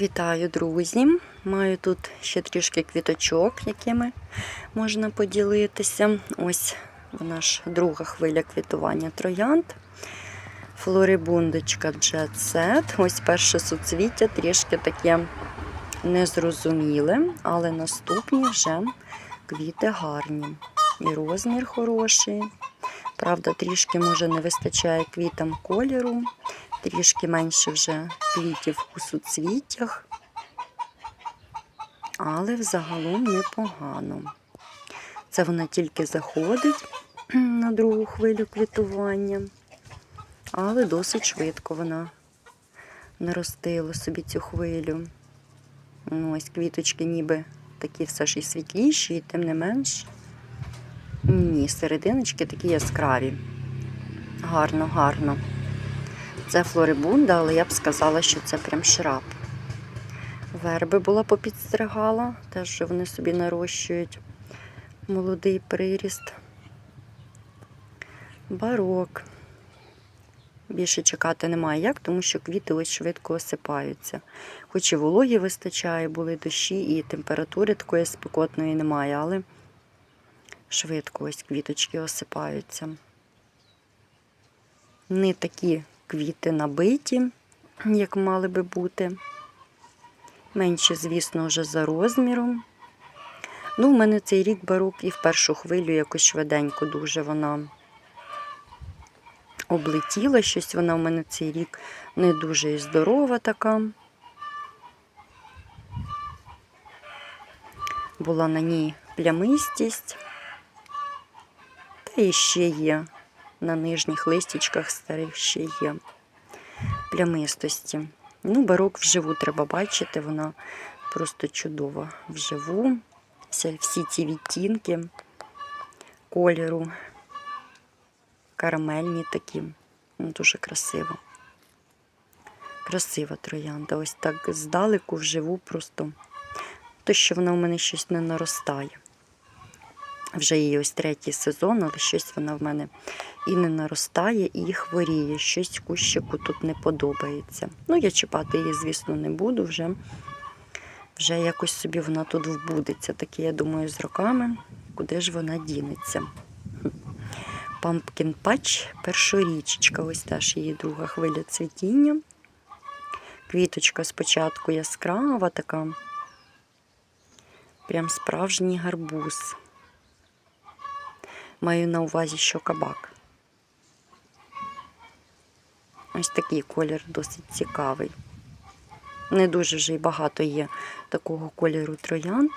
Вітаю, друзі! Маю тут ще трішки квіточок, якими можна поділитися. Ось вона ж друга хвиля квітування троянд. Флорибундочка Jet Set. Ось перше суцвіття трішки таке незрозуміле, але наступні вже квіти гарні. І розмір хороший. Правда, трішки може не вистачає квітам кольору, трішки менше вже квітів у суцвіттях, але взагалом непогано. Це вона тільки заходить на другу хвилю квітування, але досить швидко вона наростила собі цю хвилю. Ну, Ось квіточки ніби такі все ж і світліші, і тим не менш. Ні, серединочки такі яскраві. Гарно, гарно. Це флорибунда, але я б сказала, що це прям шраб. Верби була попідстригала, теж вони собі нарощують молодий приріст. Барок. Більше чекати немає як, тому що квіти ось швидко осипаються. Хоч і вологі вистачає, були дощі, і температури такої спекотної немає, але швидко ось квіточки осипаються. Не такі квіти набиті, як мали би бути. Менші, звісно, вже за розміром. Ну, в мене цей рік барок і в першу хвилю якось швиденько дуже вона облетіла. Щось вона в мене цей рік не дуже і здорова така. Була на ній плямистість. Та і ще є. На нижніх листячках старих ще є плямистості. Ну, барок вживу треба бачити, вона просто чудова вживу. Всі, ці відтінки кольору, карамельні такі. Ну, Дуже красиво. Красива троянда. Ось так здалеку вживу просто. То, що вона у мене щось не наростає. Вже її ось третій сезон, але щось вона в мене і не наростає, і хворіє. Щось кущику тут не подобається. Ну, я чіпати її, звісно, не буду. Вже вже якось собі вона тут вбудеться. Таке, я думаю, з роками, куди ж вона дінеться. Pumpkin Patch першорічечка, ось теж її друга хвиля цвітіння. Квіточка спочатку яскрава, така, прям справжній гарбуз. Маю на увазі, що кабак. Ось такий колір досить цікавий. Не дуже вже й багато є такого кольору троянд,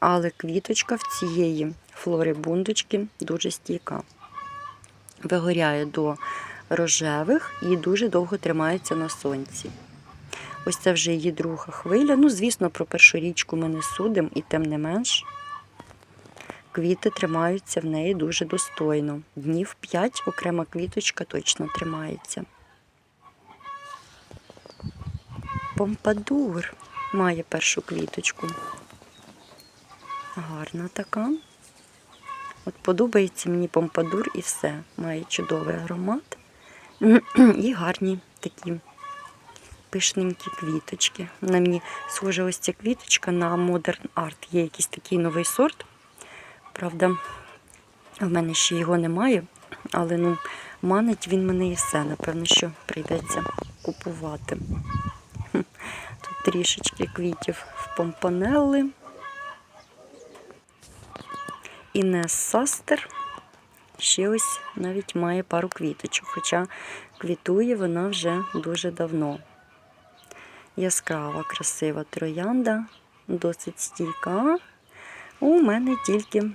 але квіточка в цієї флорибундочки дуже стійка. Вигоряє до рожевих і дуже довго тримається на сонці. Ось це вже її друга хвиля. Ну, звісно, про першу річку ми не судимо, і тим не менш квіти тримаються в неї дуже достойно. Днів 5 окрема квіточка точно тримається. Помпадур має першу квіточку. Гарна така. От подобається мені помпадур і все. Має чудовий аромат. І гарні такі пишненькі квіточки. На мені схожа ось ця квіточка на Modern Art. Є якийсь такий новий сорт. Правда, в мене ще його немає, але ну, манить він мене і все. Напевно, що прийдеться купувати. Тут трішечки квітів в помпанелли. Інес Састер ще ось навіть має пару квіточок, хоча квітує вона вже дуже давно. Яскрава, красива троянда, досить стійка. У мене тільки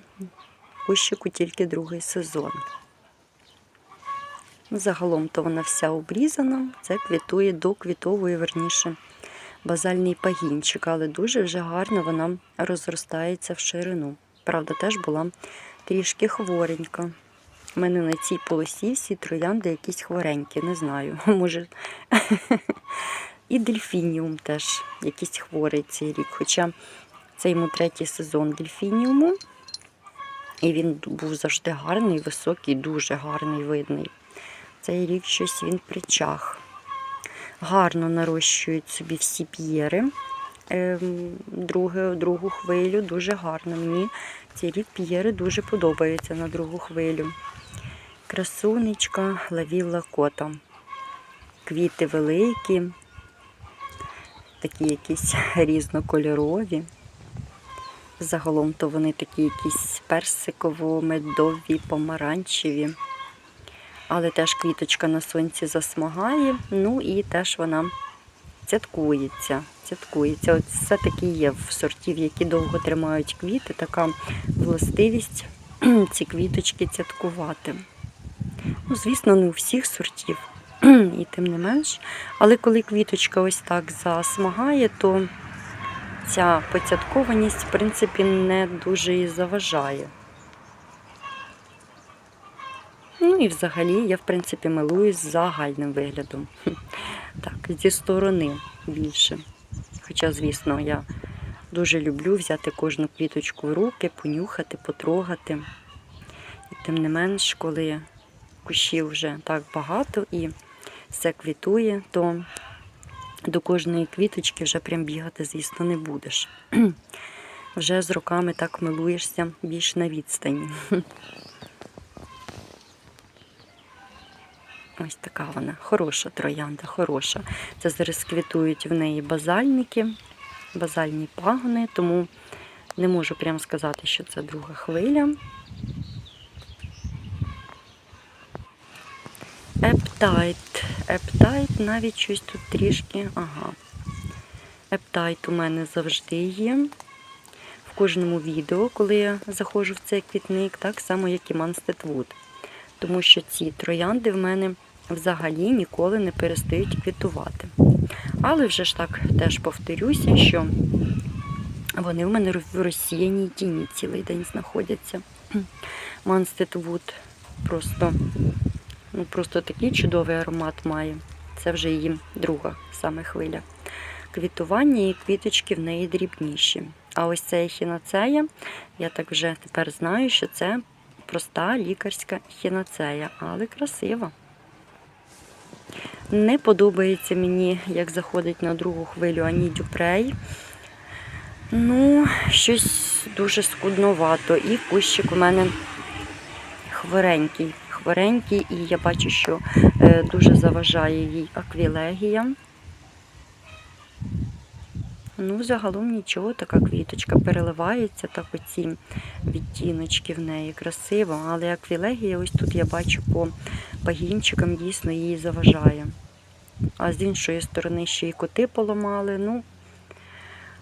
кущику тільки другий сезон. Загалом то вона вся обрізана, це квітує до квітової, верніше, базальний пагінчик, але дуже вже гарно вона розростається в ширину. Правда, теж була трішки хворенька. У мене на цій полосі всі троянди якісь хворенькі, не знаю. Може. І дельфініум теж якийсь хворий цей рік. Хоча це йому третій сезон дельфініуму. І він був завжди гарний, високий, дуже гарний, видний. Цей рік щось він причах. гарно нарощують собі всі п'єри. Ем, друге, другу хвилю дуже гарно. Мені цей рік п'єри дуже подобаються на другу хвилю. Красунечка лавілла кота. Квіти великі, такі якісь різнокольорові. Загалом то вони такі якісь персиково-медові, помаранчеві. Але теж квіточка на сонці засмагає, ну і теж вона цяткується. цяткується. От все-таки є в сортів, які довго тримають квіти, така властивість ці квіточки цяткувати. Ну, звісно, не у всіх сортів, і тим не менш. Але коли квіточка ось так засмагає, то ця поцяткованість, в принципі, не дуже і заважає. Ну і взагалі я, в принципі, милуюсь загальним виглядом. Так, зі сторони більше. Хоча, звісно, я дуже люблю взяти кожну квіточку в руки, понюхати, потрогати. І тим не менш, коли кущів вже так багато і все квітує, то до кожної квіточки вже прям бігати, звісно, не будеш. Вже з роками так милуєшся більш на відстані. Ось така вона, хороша троянда, хороша. Це зараз квітують в неї базальники, базальні пагони, тому не можу прямо сказати, що це друга хвиля. Ептайт. Ептайт навіть щось тут трішки. Ага. Ептайт у мене завжди є. В кожному відео, коли я заходжу в цей квітник, так само, як і Манстедвуд. Тому що ці троянди в мене взагалі ніколи не перестають квітувати. Але вже ж так теж повторюся, що вони в мене в розсіяній тіні цілий день знаходяться. Манстедвуд просто Ну, просто такий чудовий аромат має. Це вже її друга саме хвиля. Квітування і квіточки в неї дрібніші. А ось ця ехінацея, я так вже тепер знаю, що це проста лікарська ехінацея, але красива. Не подобається мені, як заходить на другу хвилю Ані Дюпрей. Ну, щось дуже скудновато. І кущик у мене хворенький хворенький, і я бачу, що е, дуже заважає їй аквілегія. Ну, загалом нічого, така квіточка переливається, так оці відтіночки в неї красиво, але аквілегія, ось тут я бачу по пагінчикам дійсно її заважає. А з іншої сторони ще й коти поламали. ну,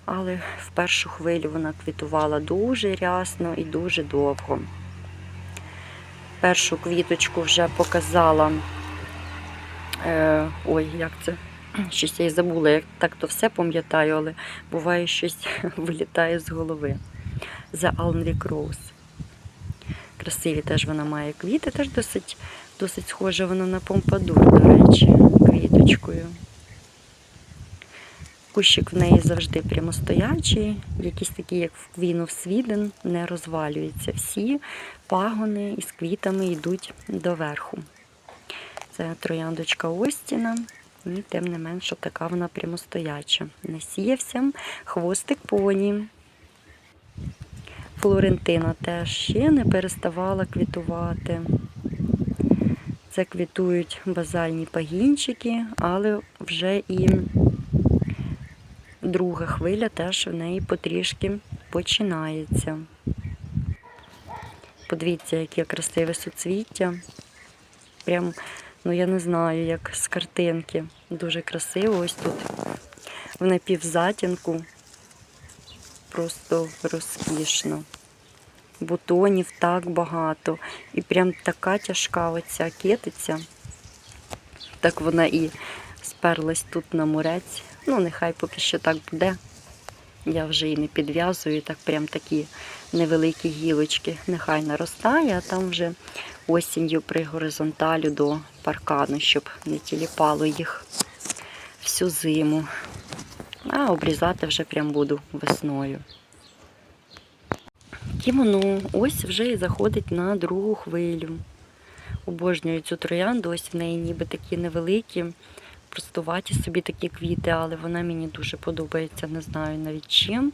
Але в першу хвилю вона квітувала дуже рясно і дуже довго. Першу квіточку вже показала. Е, Ой, як це? Щось я і забула, як так то все пам'ятаю, але буває щось вилітає з голови. The Alnwick Rose. Красиві теж вона має квіти, теж досить досить схожа вона на помпадур, до речі, квіточкою. Кущик в неї завжди прямостоячий, якісь такі, як в of Sweden, не розвалюються. Всі пагони із квітами йдуть доверху. Це трояндочка Остіна, і тим не менше така вона прямостояча. Насіявся хвостик поні. Флорентина теж ще не переставала квітувати. Це квітують базальні пагінчики, але вже і друга хвиля теж в неї потрішки починається. Подивіться, яке красиве суцвіття. Прям, ну я не знаю, як з картинки. Дуже красиво. Ось тут в напівзатінку. Просто розкішно. Бутонів так багато. І прям така тяжка оця кетиця. Так вона і сперлась тут на мурець. Ну, нехай поки що так буде. Я вже і не підв'язую, так прям такі невеликі гілочки. Нехай наростає, а там вже осінню при горизонталю до паркану, щоб не тіліпало їх всю зиму. А обрізати вже прям буду весною. Кімоно ось вже і заходить на другу хвилю. Обожнюю цю троянду, ось в неї ніби такі невеликі простуваті собі такі квіти, але вона мені дуже подобається, не знаю навіть чим.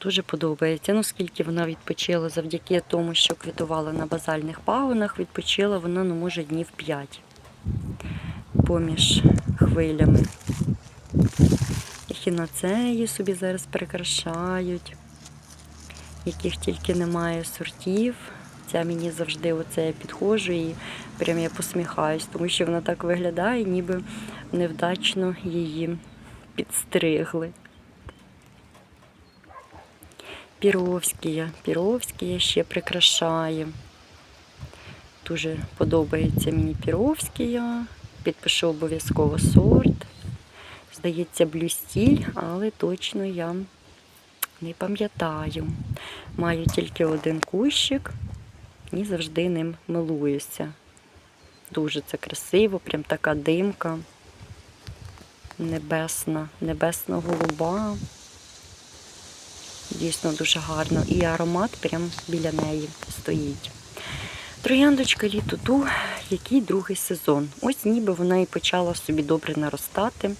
Дуже подобається. Ну, скільки вона відпочила завдяки тому, що квітувала на базальних пагонах, відпочила вона, ну, може, днів 5 поміж хвилями. Ехіноцеї собі зараз прикрашають, яких тільки немає сортів. Ця мені завжди оце підходжу і прям я посміхаюсь, тому що вона так виглядає, ніби невдачно її підстригли. Піровськія. Піровськія ще прикрашає. Дуже подобається мені Піровськія. Підпишу обов'язково сорт. Здається, блюстіль, але точно я не пам'ятаю. Маю тільки один кущик і завжди ним милуюся. Дуже це красиво, прям така димка небесна, небесно-голуба. Дійсно дуже гарно. І аромат прям біля неї стоїть. Трояндочка літоту, який другий сезон. Ось ніби вона і почала собі добре наростати.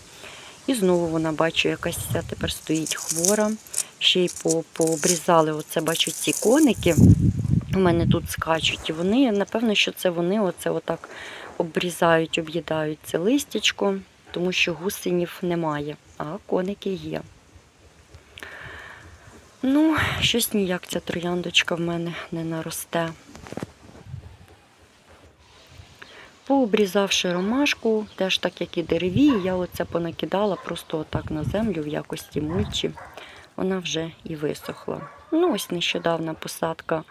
І знову вона, бачу, якась вся тепер стоїть хвора. Ще й по, пообрізали, оце бачу ці коники. У мене тут скачуть. І вони, напевно, що це вони оце отак обрізають, об'їдають це листячко, тому що гусенів немає, а коники є. Ну, щось ніяк ця трояндочка в мене не наросте. Пообрізавши ромашку, теж так як і дереві, я оце понакидала просто отак на землю в якості мульчі. Вона вже і висохла. Ну, ось нещодавна посадка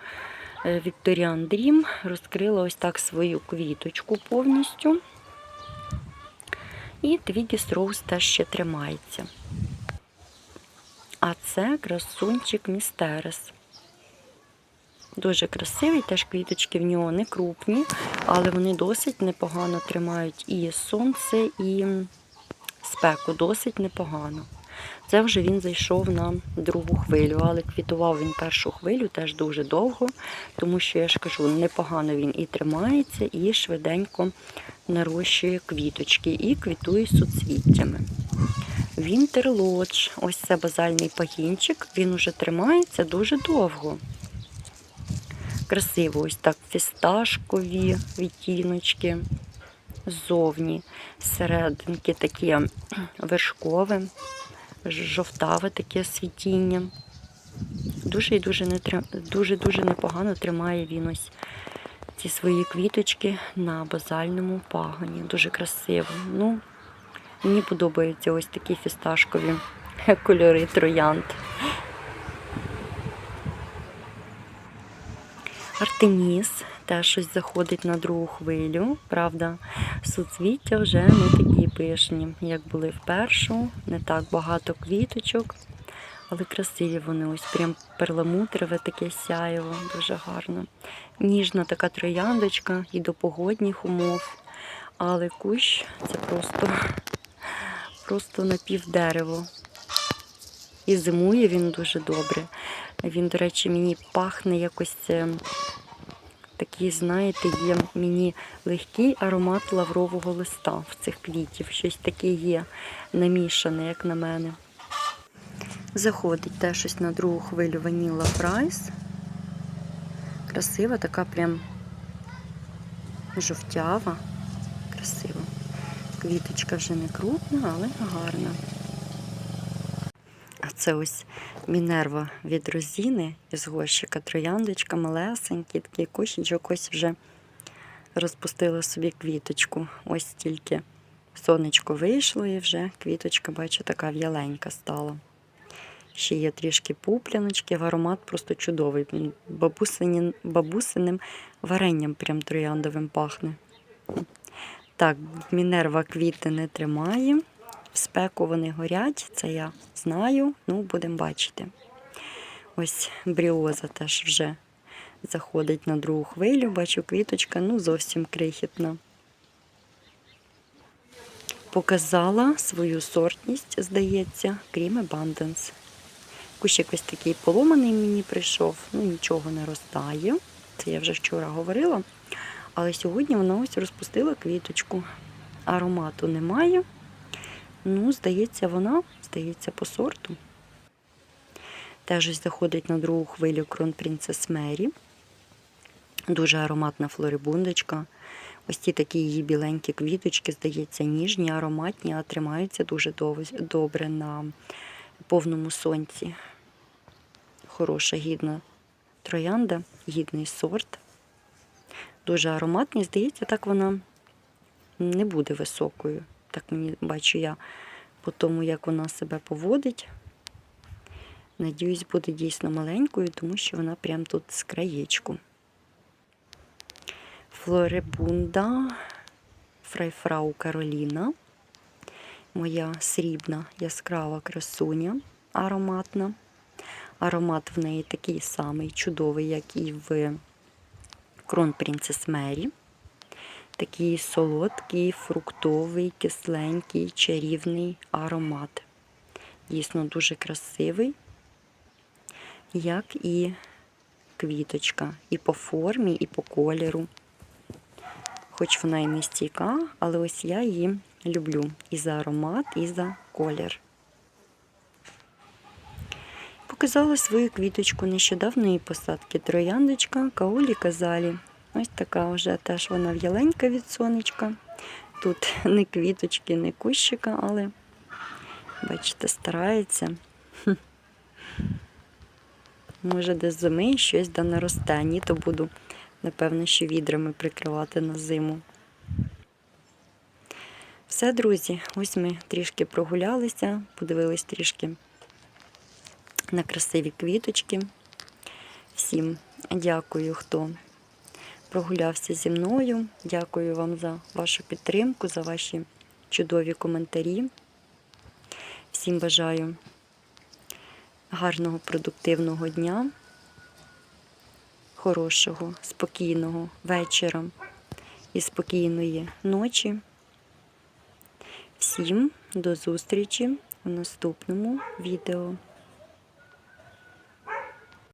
е, Victorian Dream розкрила ось так свою квіточку повністю. І Twiggy's Rose теж ще тримається. А це красунчик Містерес. Дуже красивий, теж квіточки в нього не крупні, але вони досить непогано тримають і сонце, і спеку досить непогано. Це вже він зайшов на другу хвилю, але квітував він першу хвилю теж дуже довго, тому що я ж кажу, непогано він і тримається, і швиденько нарощує квіточки, і квітує суцвіттями. Вінтер Лодж, ось це базальний пагінчик, він уже тримається дуже довго. Красиво, ось так фісташкові відтіночки ззовні, серединки такі вершкове, жовтаве таке світіння. Дуже і дуже не дуже дуже непогано тримає він ось ці свої квіточки на базальному пагоні. Дуже красиво. Ну, Мені подобаються ось такі фісташкові кольори троянд. Артеміс теж щось заходить на другу хвилю. Правда, суцвіття вже не такі пишні, як були в першу. Не так багато квіточок, але красиві вони ось прям перламутрове таке сяєво, дуже гарно. Ніжна така трояндочка і до погодних умов. Але кущ це просто, просто напівдерево. І зимує він дуже добре. Він, до речі, мені пахне якось такий, знаєте, є мені легкий аромат лаврового листа в цих квітів. Щось таке є намішане, як на мене. Заходить теж щось на другу хвилю ваніла прайс. Красива, така прям жовтява. Красиво. Квіточка вже не крупна, але гарна. Це ось Мінерва від розіни із горщика, трояндочка, малесенький, такий кущичок ось вже розпустила собі квіточку. Ось тільки сонечко вийшло і вже квіточка, бачу, така в'яленька стала. Ще є трішки пупляночки, аромат просто чудовий. Він бабусиним, бабусиним варенням прям трояндовим пахне. Так, Мінерва квіти не тримає. В спеку вони горять, це я знаю, ну будемо бачити. Ось бріоза теж вже заходить на другу хвилю, бачу квіточка, ну зовсім крихітна. Показала свою сортність, здається, крім Abundance. Кущик ось такий поломаний мені прийшов, ну нічого не ростає. Це я вже вчора говорила. Але сьогодні вона ось розпустила квіточку. аромату немає. Ну, здається, вона, здається, по сорту. Теж ось заходить на другу хвилю Крон Принцес Мері. Дуже ароматна флорибундочка. Ось ті такі її біленькі квіточки, здається, ніжні, ароматні, а тримаються дуже добре на повному сонці. Хороша, гідна троянда, гідний сорт. Дуже ароматний. Здається, так вона не буде високою. Так мені бачу я по тому, як вона себе поводить. Надіюсь, буде дійсно маленькою, тому що вона прям тут з краєчку. Флорибунда Фрайфрау Кароліна. Моя срібна яскрава красуня, ароматна. Аромат в неї такий самий чудовий, як і в Крон Принцес Мері. Такий солодкий, фруктовий, кисленький, чарівний аромат. Дійсно дуже красивий, як і квіточка, і по формі, і по кольору. Хоч вона і не стійка, але ось я її люблю і за аромат, і за колір. Показала свою квіточку нещодавної посадки трояндочка Каолі Казалі. Ось така вже теж вона в'яленька від сонечка. Тут не квіточки, не кущика, але, бачите, старається. Може, десь зими щось да наросте, ні, то буду, напевно, що відрами прикривати на зиму. Все, друзі, ось ми трішки прогулялися, подивились трішки на красиві квіточки. Всім дякую, хто прогулявся зі мною. Дякую вам за вашу підтримку, за ваші чудові коментарі. Всім бажаю гарного, продуктивного дня, хорошого, спокійного вечора і спокійної ночі. Всім до зустрічі у наступному відео.